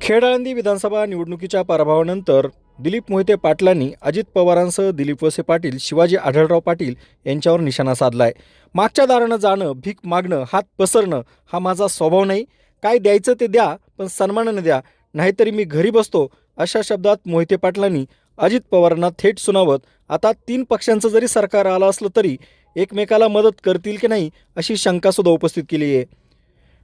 खेडाळंदी विधानसभा निवडणुकीच्या पराभवानंतर दिलीप मोहिते पाटलांनी अजित पवारांसह दिलीप वसे पाटील शिवाजी आढळराव पाटील यांच्यावर निशाणा साधलाय. मागच्या दारानं जाणं भीक मागणं हात पसरणं हा माझा स्वभाव नाही. काय द्यायचं ते द्या पण सन्मानानं द्या. नाहीतरी मी घरी बसतो अशा शब्दात मोहिते पाटलांनी अजित पवारांना थेट सुनावत आता तीन पक्षांचं जरी सरकार आलं असलं तरी एकमेकाला मदत करतील की नाही अशी शंकासुद्धा उपस्थित केली आहे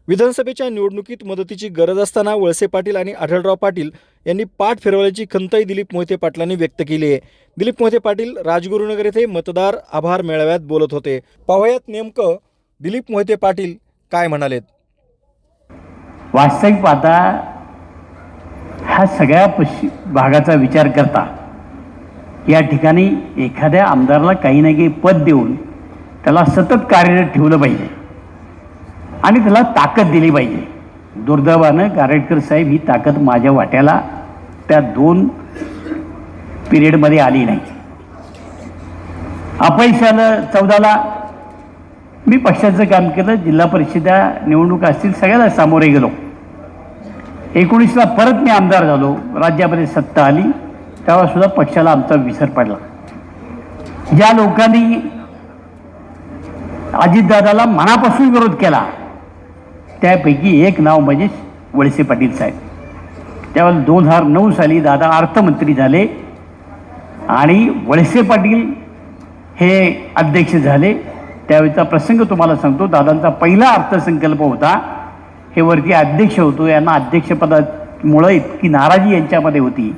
विधानसभेच्या निवडणुकीत मदतीची गरज असताना वळसे पाटील आणि आढळराव पाटील यांनी पाठ फिरवल्याची खंतही दिलीप मोहिते पाटलांनी व्यक्त केली आहे. दिलीप मोहिते पाटील राजगुरुनगर येथे मतदार आभार मेळाव्यात बोलत होते. पाहुयात नेमकं दिलीप मोहिते पाटील काय म्हणालेत. वास्तविक पाहता ह्या सगळ्या पश्चिम भागाचा विचार करता या ठिकाणी एखाद्या आमदाराला काही ना काही पद देऊन त्याला सतत कार्यरत ठेवलं पाहिजे. आणि त्याला ताकद दिली पाहिजे. दुर्दैवानं गारेटकर साहेब ही ताकद माझ्या वाट्याला त्या दोन पिरियडमध्ये आली नाही. अपयशानं चौदाला मी पक्षाचं काम केलं जिल्हा परिषदा निवडणुका असतील सगळ्याला सामोरे गेलो. एकोणीसला परत मी आमदार झालो राज्यामध्ये सत्ता आली तेव्हासुद्धा पक्षाला आमचा विसर पडला. ज्या लोकांनी अजितदादाला मनापासून विरोध केला त्यापैकी एक नाव म्हणजे वळसे पाटील साहेब. त्यावेळेला दोन हजार नऊ साली दादा अर्थमंत्री झाले आणि वळसे पाटील हे अध्यक्ष झाले. त्यावेळेचा प्रसंग तुम्हाला सांगतो. दादांचा पहिला अर्थसंकल्प होता. हे वरती अध्यक्ष होतो. यांना अध्यक्षपदामुळं इतकी नाराजी यांच्यामध्ये होती.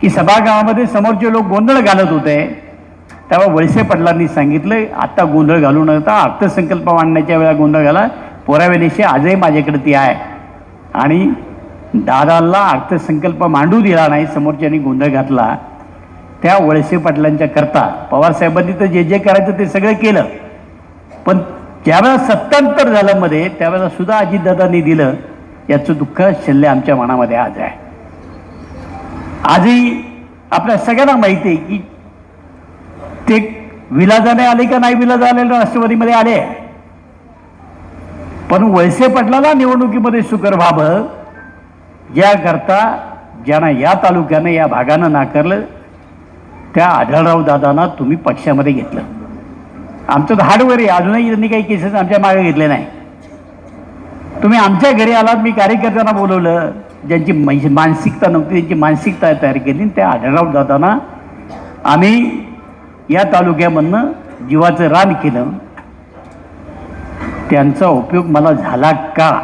की सभागृहामध्ये समोरचे लोक गोंधळ घालत होते तेव्हा वळसे पाटलांनी सांगितलं आत्ता गोंधळ घालू नका. अर्थसंकल्प मांडण्याच्या वेळा गोंधळ घाला. पोरावेदेशी आजही माझ्याकडे ती आहे. आणि दादाला अर्थसंकल्प मांडू दिला नाही समोरच्यांनी गोंधळ घातला. त्या वळसे पाटलांच्या करता पवारसाहेबांनी तर जे जे करायचं ते सगळं केलं. पण ज्यावेळेला सत्तांतर झालं मध्ये त्यावेळेला सुद्धा अजितदादांनी दिलं याचं दुःख शिल्ले आमच्या मनामध्ये आज आहे. आजही आपल्या सगळ्यांना माहिती आहे की ते विलाजाने आले का नाही विलाज आले राष्ट्रवादीमध्ये आले? पण वळसे पाटलाला निवडणुकीमध्ये सुकर व्हावं ज्याकरता ज्यांना या तालुक्यानं या भागानं नाकारलं त्या आढळराव दादांना तुम्ही पक्षामध्ये घेतलं. आमचं तर हार्डवेअर आहे अजूनही त्यांनी काही केसेस आमच्या मागे घेतले नाही. तुम्ही आमच्या घरी आलात मी कार्यकर्त्यांना बोलवलं ज्यांची म्हणजे मानसिकता नव्हती त्यांची मानसिकता तयार केली आणि त्या आढळराव दादांना आम्ही या तालुक्यामधनं जीवाचं रान केलं. त्यांचा उपयोग मला झाला का?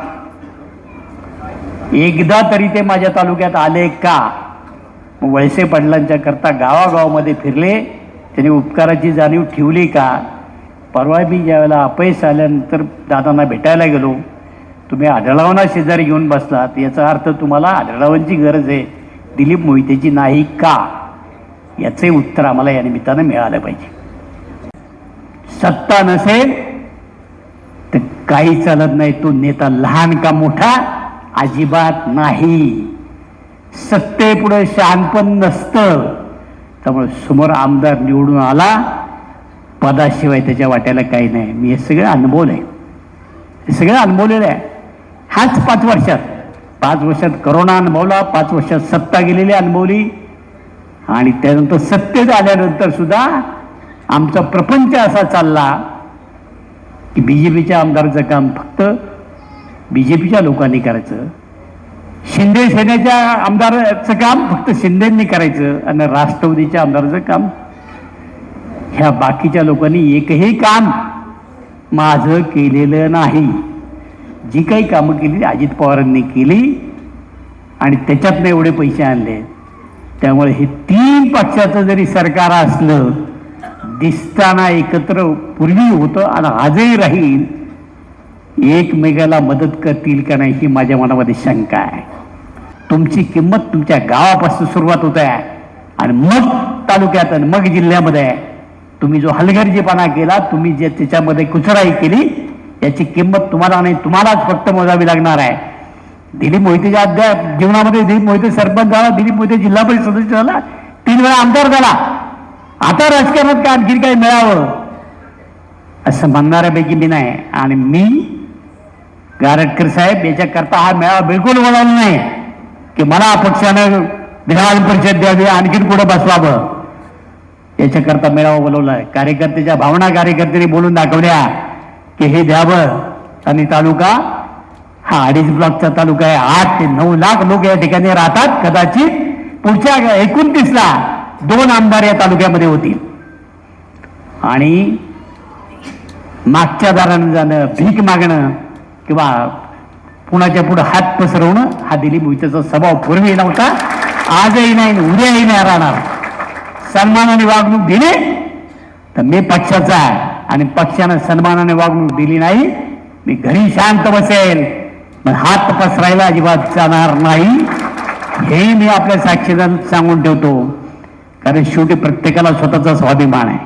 एकदा तरी ते माझ्या तालुक्यात आले का? वळसे पाटलांच्या करता गावागावामध्ये फिरले. त्यांनी उपकाराची जाणीव ठेवली का? परवा मी ज्यावेळेला अपयश आल्यानंतर दादांना भेटायला गेलो. तुम्ही आढळावांना शेजारी घेऊन बसलात. याचा अर्थ तुम्हाला आढळावांची गरज आहे. दिलीप मोहितेची नाही का? याचे उत्तर आम्हाला या निमित्तानं मिळालं पाहिजे. सत्ता नसेल काही चालत नाही तो नेता लहान का मोठा? अजिबात नाही. सत्तेपुढे शहाणपण नसतं. त्यामुळे समोर आमदार निवडून आला. पदाशिवाय त्याच्या वाट्याला काही नाही. मी हे सगळं अनुभवलं आहे. हे सगळं अनुभवलेलं आहे. हाच पाच वर्षात. पाच वर्षात करोना अनुभवला पाच वर्षात सत्ता गेलेली अनुभवली. आणि त्यानंतर सत्तेत आल्यानंतर सुद्धा आमचा प्रपंच असा चालला. की बी जे पीच्या आमदाराचं काम फक्त बी जे पीच्या लोकांनी करायचं. शिंदे सेनेच्या आमदाराचं काम फक्त शिंदेंनी करायचं आणि राष्ट्रवादीच्या आमदाराचं काम. ह्या बाकीच्या लोकांनी एकही काम माझं केलेलं नाही. जी काही कामं केली अजित पवारांनी केली आणि त्याच्यातनं एवढे पैसे आणले. त्यामुळे हे तीन पक्षाचं जरी सरकार असलं दिसताना एकत्र पूर्वी होतं आणि आजही राहील. एकमेकाला मदत करतील का नाही ही माझ्या मनामध्ये शंका आहे. तुमची किंमत तुमच्या गावापासून सुरुवात होत आहे. आणि मग तालुक्यात आणि मग जिल्ह्यामध्ये आहे. तुम्ही जो हलगर्जीपणा केला तुम्ही जे त्याच्यामध्ये कुचराई केली याची किंमत तुम्हाला नाही तुम्हालाच फक्त मोजावी लागणार आहे. दिलीप मोहितेच्या अध्या जीवनामध्ये दिलीप मोहिते सरपंच झाला दिलीप मोहिते जिल्हा परिषद सदस्य झाला तीन वेळा आमदार झाला. आता राजकारणात का आणखी काही मिळावं? असं म्हणणाऱ्यापैकी मी नाही. आणि मी गारटकर साहेब याच्याकरता हा मेळावा बिलकुल बोलावला नाही. की मला पक्षानं विधान परिषद द्यावी आणखीन पुढं बसवावं. याच्याकरता मेळावा बोलवलाय कार्यकर्त्याच्या भावना कार्यकर्त्यांनी बोलून दाखवल्या की हे द्यावं. आणि तालुका हा अडीच ब्लॉकचा तालुका आहे. आठ ते नऊ लाख लोक या ठिकाणी राहतात. कदाचित पुढच्या एकोणतीसला दोन आमदार या तालुक्यामध्ये होतील. आणि मागच्या दारानं जाणं भीक मागणं किंवा कुणाच्या पुढं हात पसरवणं हा दिलीप मोहितेचा स्वभाव पूर्वी नव्हता. आजही नाही उद्याही नाही राहणार. सन्मानाने वागणूक दिली तर मी पक्षाचा आहे. आणि पक्षानं सन्मानाने वागणूक दिली नाही मी घरी शांत बसेल. पण हात पसरायला अजिबात जाणार नाही. हेही मी आपल्या साक्षीदार सांगून ठेवतो. कारण शेवटी प्रत्येकाला स्वतःचा स्वाभिमान आहे.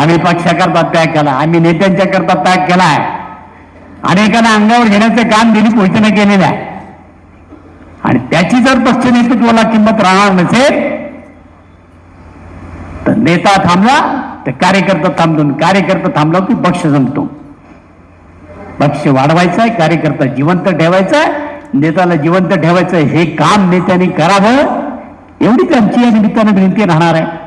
आम्ही पक्षाकरता त्याग केला आम्ही नेत्यांच्या करता त्याग केलाय अनेकांना अंगावर घेण्याचं काम दिलीप मोहितेने केलेलं आहे. आणि त्याची जर पक्ष नेतृत्वाला किंमत राहणार नसेल तर नेता थांबला तर कार्यकर्ता थांबतो कार्यकर्ता थांबला की पक्ष जमतो. पक्ष वाढवायचा आहे कार्यकर्ता जिवंत ठेवायचा आहे नेत्याला जिवंत ठेवायचं हे काम नेत्याने करावं. एवढीच आमची या निमित्तानं विनंती राहणार आहे.